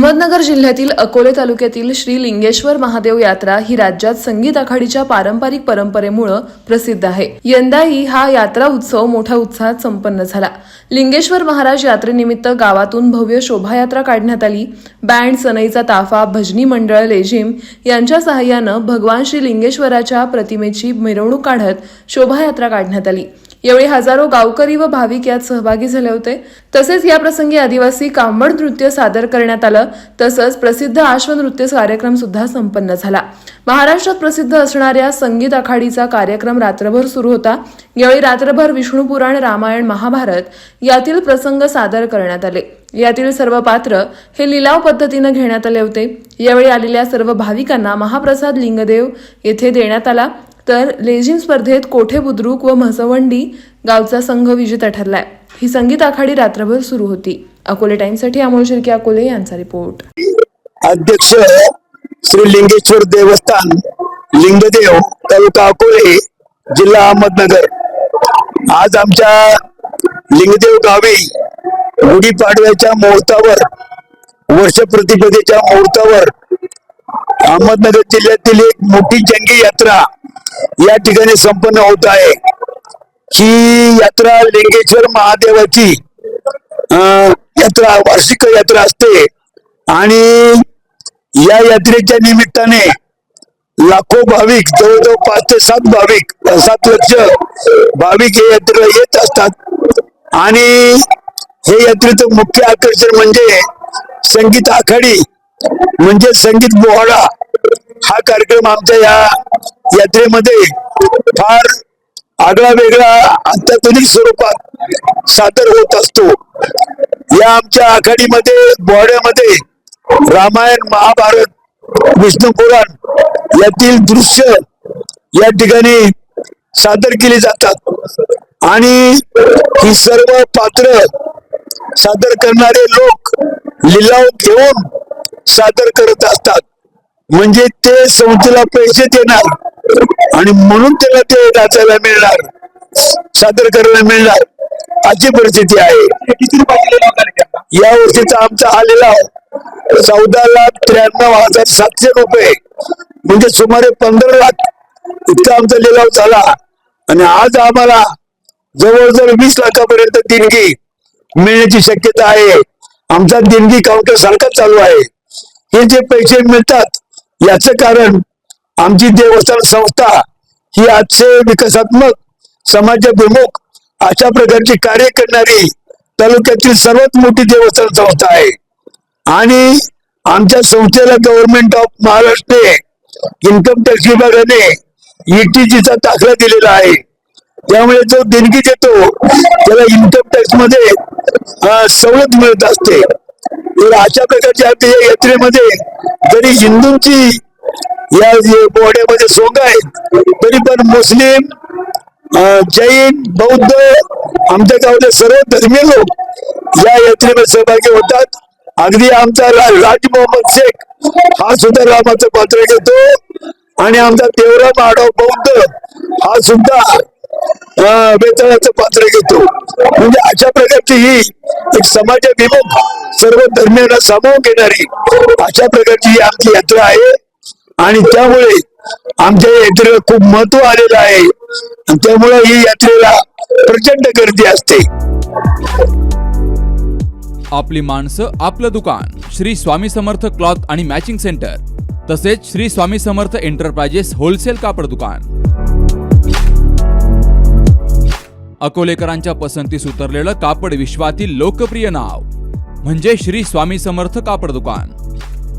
अहमदनगर जिल्ह्यातील अकोले तालुक्यातील श्री लिंगेश्वर महादेव यात्रा ही राज्यात संगीत आखाडीच्या पारंपरिक परंपरेमुळे प्रसिद्ध आहे. यंदाही हा यात्रा उत्सव मोठ्या उत्साहात संपन्न झाला. लिंगेश्वर महाराज यात्रेनिमित्त गावातून भव्य शोभायात्रा काढण्यात आली. बँड सनईचा ताफा भजनी मंडळ लेझिम यांच्या सहाय्यानं भगवान श्री लिंगेश्वराच्या प्रतिमेची मिरवणूक काढत शोभायात्रा काढण्यात आली. यावेळी हजारो गावकरी व भाविक यात सहभागी झाले होते. तसेच या प्रसंगी आदिवासी कांबड नृत्य सादर करण्यात आलं. तसंच प्रसिद्ध आश्वनृत्य कार्यक्रम सुद्धा संपन्न झाला. महाराष्ट्रात प्रसिद्ध असणाऱ्या संगीत आखाडीचा कार्यक्रम रात्रभर सुरू होता. यावेळी रात्रभर विष्णुपुराण रामायण महाभारत यातील प्रसंग सादर करण्यात आले. यातील सर्व पात्र हे लिलाव पद्धतीनं घेण्यात आले होते. यावेळी आलेल्या सर्व भाविकांना महाप्रसाद लिंगदेव येथे देण्यात आला. तर लेझिम स्पर्धेत कोठे बुद्रुक व म्हसवंडी गावचा संघ विजेता ठरलाय. ही संगीत आखाडी रात्रभर सुरू होती. अकोले टाइम्ससाठी अमोल शिर्के अकोले यांचा रिपोर्ट. अध्यक्ष श्री लिंगेश्वर देवस्थान लिंगदेव तालुका अकोले जिल्हा अहमदनगर. आज आमच्या लिंगदेव गावी गुढीपाडव्याच्या मुहूर्तावर वर्ष प्रतिपदेच्या मुहूर्तावर अहमदनगर जिल्ह्यातील एक मोठी जंगी यात्रा या ठिकाणी संपन्न होत आहे. ही यात्रा लिंगेश्वर महादेवाची यात्रा वार्षिक यात्रा असते. आणि या यात्रेच्या निमित्ताने लाखो भाविक जवळजवळ पाच ते सात भाविक सात लक्ष भाविक हे यात्रेला येत असतात. आणि हे यात्रेचं मुख्य आकर्षण म्हणजे संगीत आखाडी म्हणजे संगीत बोहाडा. हा कार्यक्रम आमच्या या यात्रेमध्ये फार आगळा वेगळा अत्याधुनिक स्वरूपात सादर होत असतो. या आमच्या आखाडीमध्ये बॉर्डरमध्ये रामायण महाभारत विष्णू पुराण यातील दृश्य या ठिकाणी सादर केली जातात. आणि ही सर्व पात्र सादर करणारे लोक लिलाव घेऊन सादर करत असतात. म्हणजे ते संस्थेला पैसे देणार आणि म्हणून त्याला ते नाचायला मिळणार. सादर करायला मिळणार. अशी परिस्थिती आहे. या वर्षीचा आमचा आलेला चौदा लाख त्र्याण्णव हजार सातशे रुपये. म्हणजे सुमारे पंधरा लाख इतका आमचा लिलाव झाला. आणि आज आम्हाला जवळजवळ वीस लाखापर्यंत देणगी मिळण्याची शक्यता आहे. आमचा देणगी काउंटर सारखा चालू आहे. हे जे पैसे मिळतात याचं कारण आमची देवस्थान संस्था ही आजचे विकासात्मक समाजाभिमुख अशा प्रकारची कार्य करणारी तालुक्यातील सर्वात मोठी देवस्थान संस्था आहे. आणि आमच्या संस्थेला government of Maharashtra income tax विभागाने ईटीजीचा दाखला दिलेला आहे. त्यामुळे जो देणगी देतो त्याला इन्कम टॅक्समध्ये सवलत मिळत असते. तर अशा प्रकारच्या यात्रेमध्ये जरी हिंदूंची या बोड्यामध्ये सोंग आहेत तरी पण मुस्लिम जैन बौद्ध आमच्या गावातले सर्व धर्मीय लोक या यात्रेमध्ये सहभागी होतात. अगदी आमचा रा- राज मोहम्मद शेख हा सुद्धा रामाचं पात्र घेतो. आणि आमचा देवराम आडव बौद्ध हा सुद्धा अं, वेतनाचं पात्र घेतो. म्हणजे अशा प्रकारची ही एक समाजाभिमुख सर्व धर्मियांना सामावून घेणारी अशा प्रकारची ही आमची यात्रा आहे. आणि त्यामुळे आमच्या यात्रेला खूप महत्त्व आलेलं आहे. आणि त्यामुळे ही यात्रेला प्रचंड गर्दी असते. आपली माणसं आपलं दुकान श्री स्वामी समर्थ क्लॉथ आणि मॅचिंग सेंटर तसेच श्री स्वामी समर्थ एंटरप्राइजेस होलसेल कापड दुकान. अकोलेकरांच्या पसंतीस उतरलेलं कापड विश्वातील लोकप्रिय नाव म्हणजे श्री स्वामी समर्थ कापड दुकान.